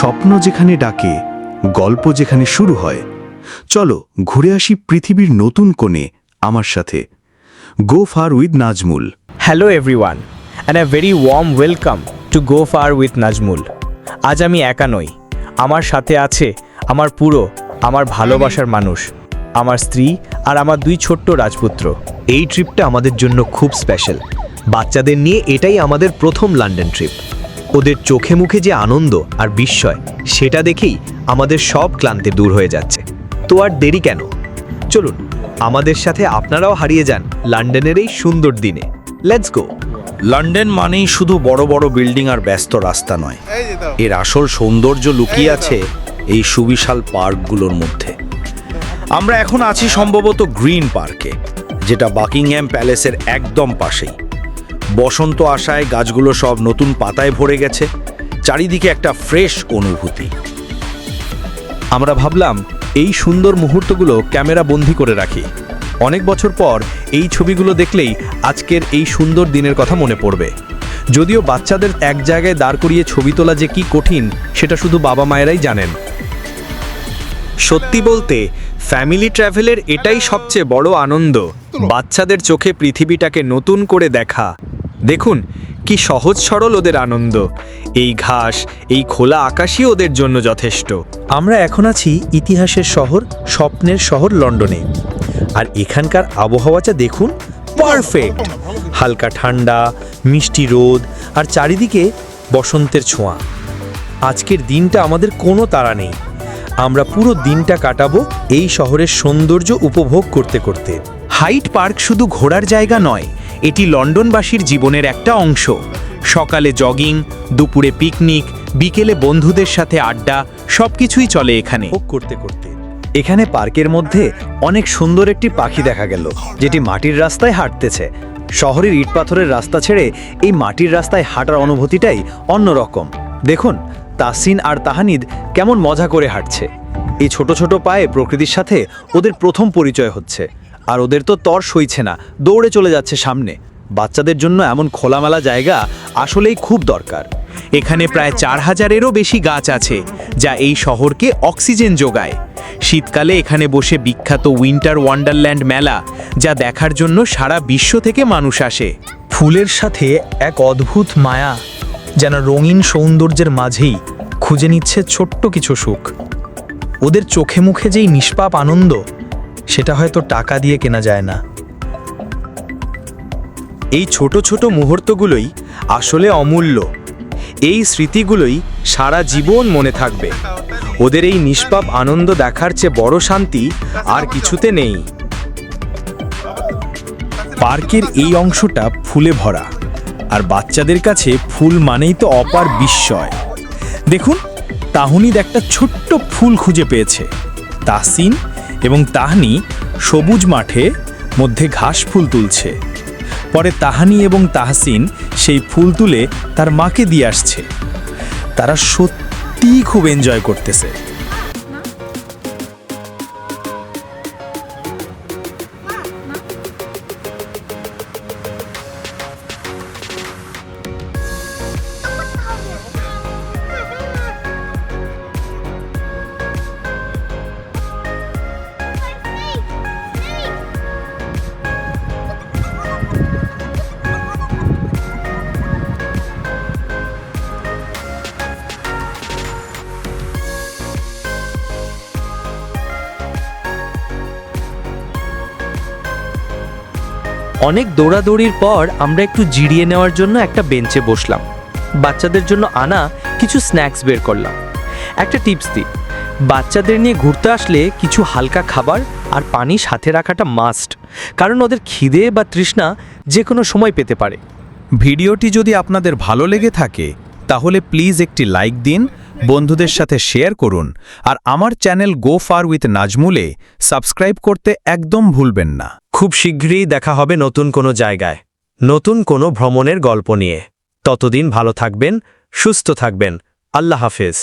স্বপ্ন যেখানে ডাকে, গল্প যেখানে শুরু হয়। চলো ঘুরে আসি পৃথিবীর নতুন কোণে আমার সাথে। Go far with Nazmul hello everyone and a very warm welcome to go far with Nazmul আজ আমি একা নই, আমার সাথে আছে আমার পুরো, আমার ভালোবাসার মানুষ, আমার স্ত্রী আর আমার দুই ছোট্ট রাজপুত্র। এই ট্রিপটা আমাদের জন্য খুব স্পেশাল। বাচ্চাদের নিয়ে এটাই আমাদের প্রথম লন্ডন ট্রিপ ওদের চোখে মুখে যে আনন্দ আর বিস্ময় সেটা দেখেই আমাদের সব ক্লান্তি দূর হয়ে যাচ্ছে। তো আর দেরি কেন? চলুন আমাদের সাথে আপনারাও হারিয়ে যান লন্ডনের এই সুন্দর দিনে। লেটস গো লন্ডন মানেই শুধু বড় বড় বিল্ডিং আর ব্যস্ত রাস্তা নয়। এর আসল সৌন্দর্য লুকিয়ে আছে এই সুবিশাল পার্কগুলোর মধ্যে। আমরা এখন আছি সম্ভবত গ্রিন পার্কে যেটা বাকিংহ্যাম প্যালেসের একদম পাশেই। বসন্ত আশায় গাছগুলো সব নতুন পাতায় ভরে গেছে। চারিদিকে একটা ফ্রেশ অনুভূতি। আমরা ভাবলাম, এই সুন্দর মুহূর্তগুলো ক্যামেরা বন্দি করে রাখি। অনেক বছর পর এই ছবিগুলো দেখলেই আজকের এই সুন্দর দিনের কথা মনে পড়বে। যদিও বাচ্চাদের এক জায়গায় দাঁড় করিয়ে ছবি তোলা যে কি কঠিন, সেটা শুধু বাবা মায়েরাই জানেন। সত্যি বলতে, ফ্যামিলি ট্রাভেলের এটাই সবচেয়ে বড় আনন্দ। বাচ্চাদের চোখে পৃথিবীটাকে নতুন করে দেখা। দেখুন, কি সহজ সরল ওদের আনন্দ। এই ঘাস, এই খোলা আকাশই ওদের জন্য যথেষ্ট। আমরা এখন আছি ইতিহাসের শহর, স্বপ্নের শহর লন্ডনে। আর এখানকার আবহাওয়াটা দেখুন পারফেক্ট হালকা ঠান্ডা, মিষ্টি রোদ, আর চারিদিকে বসন্তের ছোঁয়া। আজকের দিনটা আমাদের কোনো তাড়া নেই। আমরা পুরো দিনটা কাটাবো এই শহরের সৌন্দর্য উপভোগ করতে করতে। হাইট পার্ক শুধু ঘোরার জায়গা নয় এটি লন্ডনবাসীর জীবনের একটা অংশ। সকালে জগিং, দুপুরে পিকনিক, বিকেলে বন্ধুদের সাথে আড্ডা, সবকিছুই চলে এখানে। করতে করতে এখানে পার্কের মধ্যে অনেক সুন্দর একটি পাখি দেখা গেল, যেটি মাটির রাস্তায় হাঁটতেছে। শহরের ইট পাথরের রাস্তা ছেড়ে এই মাটির রাস্তায় হাঁটার অনুভূতিটাই অন্যরকম। দেখুন তাসিন আর তাহানিদ কেমন মজা করে হাঁটছে। এই ছোট ছোট পায়ে প্রকৃতির সাথে ওদের প্রথম পরিচয় হচ্ছে। আর ওদের তো তর সইছে না, দৌড়ে চলে যাচ্ছে সামনে। বাচ্চাদের জন্য এমন খোলামেলা জায়গা আসলেই খুব দরকার। এখানে প্রায় চার হাজারেরও বেশি গাছ আছে, যা এই শহরকে অক্সিজেন যোগায়। শীতকালে এখানে বসে বিখ্যাত উইন্টার ওয়ান্ডারল্যান্ড মেলা, যা দেখার জন্য সারা বিশ্ব থেকে মানুষ আসে। ফুলের সাথে এক অদ্ভুত মায়া, যেন রঙিন সৌন্দর্যের মাঝেই খুঁজে নিচ্ছে ছোট্ট কিছু সুখ। ওদের চোখে মুখে যেই নিষ্পাপ আনন্দ সেটা হয়তো টাকা দিয়ে কেনা যায় না। এই ছোট ছোট মুহূর্তগুলোই আসলে অমূল্য। এই স্মৃতিগুলোই সারা জীবন মনে থাকবে। ওদের এই নিষ্পাপ আনন্দ দেখার চেয়ে বড় শান্তি আর কিছুতে নেই। পার্কের এই অংশটা ফুলে ভরা। আর বাচ্চাদের কাছে ফুল মানেই তো অপার বিস্ময়। দেখুন, তাহনিদ একটা ছোট্ট ফুল খুঁজে পেয়েছে। তাসিন এবং তাহানি সবুজ মাঠে মধ্যে ঘাস ফুল তুলছে। পরে তাহানি এবং তাহসিন সেই ফুল তুলে তার মাকে দিয়ে আসছে। তারা সত্যিই খুব এনজয় করতেছে। অনেক দৌড়াদৌড়ির পর আমরা একটু জিরিয়ে নেওয়ার জন্য একটা বেঞ্চে বসলাম। বাচ্চাদের জন্য আনা কিছু স্ন্যাক্স বের করলাম। একটা টিপস দিই, বাচ্চাদের নিয়ে ঘুরতে আসলে কিছু হালকা খাবার আর পানি সাথে রাখাটা মাস্ট, কারণ ওদের খিদে বা তৃষ্ণা যে কোনো সময় পেতে পারে। ভিডিওটি যদি আপনাদের ভালো লেগে থাকে, তাহলে প্লিজ একটি লাইক দিন বন্ধুদের সাথে শেয়ার করুন আর আমার চ্যানেল গো ফার উইথ নাজমুলে সাবস্ক্রাইব করতে একদম ভুলবেন না। খুব শীঘ্রই দেখা হবে নতুন কোনো জায়গায়। নতুন কোনো ভ্রমণের গল্প নিয়ে। ততদিন ভালো থাকবেন, সুস্থ থাকবেন। আল্লাহ হাফেজ।